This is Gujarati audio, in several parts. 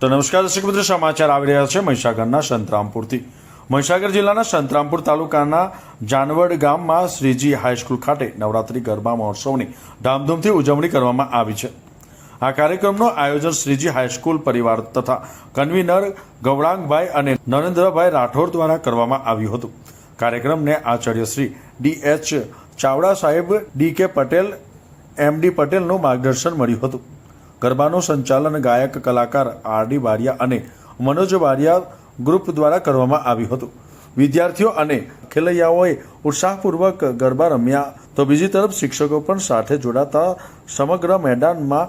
તો નમસ્કાર, દર્શક મિત્રો, સમાચાર આવી રહ્યા છે મહીસાગરના સંતરામપુરથી. મહીસાગર જિલ્લાના સંતરામપુર તાલુકાના જાનવડ ગામમાં શ્રીજી હાઈસ્કૂલ ખાતે નવરાત્રી ગરબા મહોત્સવની ધામધૂમથી ઉજવણી કરવામાં આવી છે. આ કાર્યક્રમનું આયોજન શ્રીજી હાઈસ્કૂલ પરિવાર તથા કન્વીનર ગૌરાંગભાઈ અને નરેન્દ્રભાઈ રાઠોડ દ્વારા કરવામાં આવ્યું હતું. કાર્યક્રમને આચાર્ય શ્રી ડી એચ ચાવડા સાહેબ, ડી કે પટેલ, એમ ડી પટેલનું માર્ગદર્શન મળ્યું હતું. ગરબાનું સંચાલન ગાયક, કલાકાર આર ડી બારિયા અને મનોજ બારિયા ગ્રુપ દ્વારા કરવામાં આવ્યું હતું. વિદ્યાર્થીઓ અને ખેલૈયાઓએ ઉત્સાહપૂર્વક ગરબા રમ્યા. તો બીજી તરફ શિક્ષકો પણ સાથે જોડાતા સમગ્ર મેદાનમાં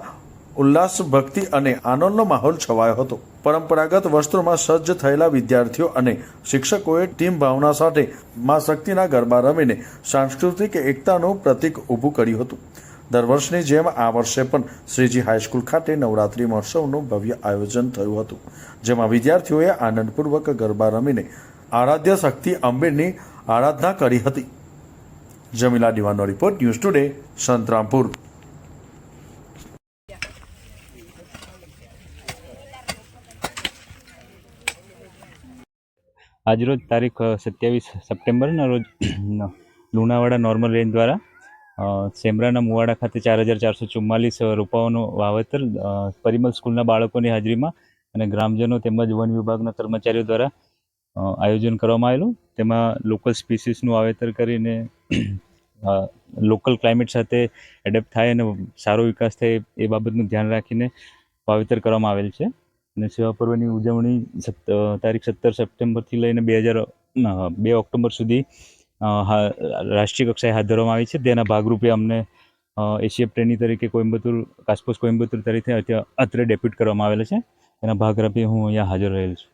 ઉલ્લાસ, ભક્તિ અને આનંદનો માહોલ છવાયો હતો. પરંપરાગત વસ્ત્રોમાં સજ્જ થયેલા વિદ્યાર્થીઓ અને શિક્ષકોએ ટીમ ભાવના સાથે મા શક્તિના ગરબા રમીને સાંસ્કૃતિક એકતાનું પ્રતીક ઊભું કર્યું હતું. દર વર્ષની જેમ આ વર્ષે પણ શ્રીજી હાઈસ્કૂલ ખાતે નવરાત્રી મહોત્સવનું ભવ્ય આયોજન થયું હતું, જેમાં વિદ્યાર્થીઓએ આનંદપૂર્વક ગરબા રમીને આરાધ્ય શક્તિ અંબેની આરાધના કરી હતી. જમીલા દિવાનો રિપોર્ટ, ન્યૂઝ ટુડે, સંતરામપુર. આજરોજ તારીખ સત્યાવીસ સપ્ટેમ્બરના રોજ લુણાવાડા નોર્મલ રેન્જ દ્વારા સેમરાના મુવાડા ખાતે ચાર હજાર ચારસો ચુમ્માલીસ રોપાઓનું વાવેતર પરિમલ સ્કૂલના બાળકોની હાજરીમાં અને ગ્રામજનો તેમજ વન વિભાગના કર્મચારીઓ દ્વારા આયોજન કરવામાં આવેલું. તેમાં લોકલ સ્પીસીસનું વાવેતર કરીને લોકલ ક્લાઇમેટ સાથે એડેપ્ટ થાય અને સારો વિકાસ થાય એ બાબતનું ધ્યાન રાખીને વાવેતર કરવામાં આવેલ છે. અને સેવા પર્વની ઉજવણી તારીખ સત્તર સપ્ટેમ્બરથી લઈને બે હજાર બે ઓક્ટોબર સુધી રાષ્ટ્રીય કક્ષાએ હાથ ધરવામાં આવી છે. તેના ભાગરૂપે અમને એશિયા ટ્રેની તરીકે કોઇમ્બતુર કાસ્પોસ કોઇમ્બતુર તરીકે અત્યારે અત્રે ડેપ્યુટ કરવામાં આવેલા છે. એના ભાગરૂપે હું અહીંયા હાજર રહેલ છું.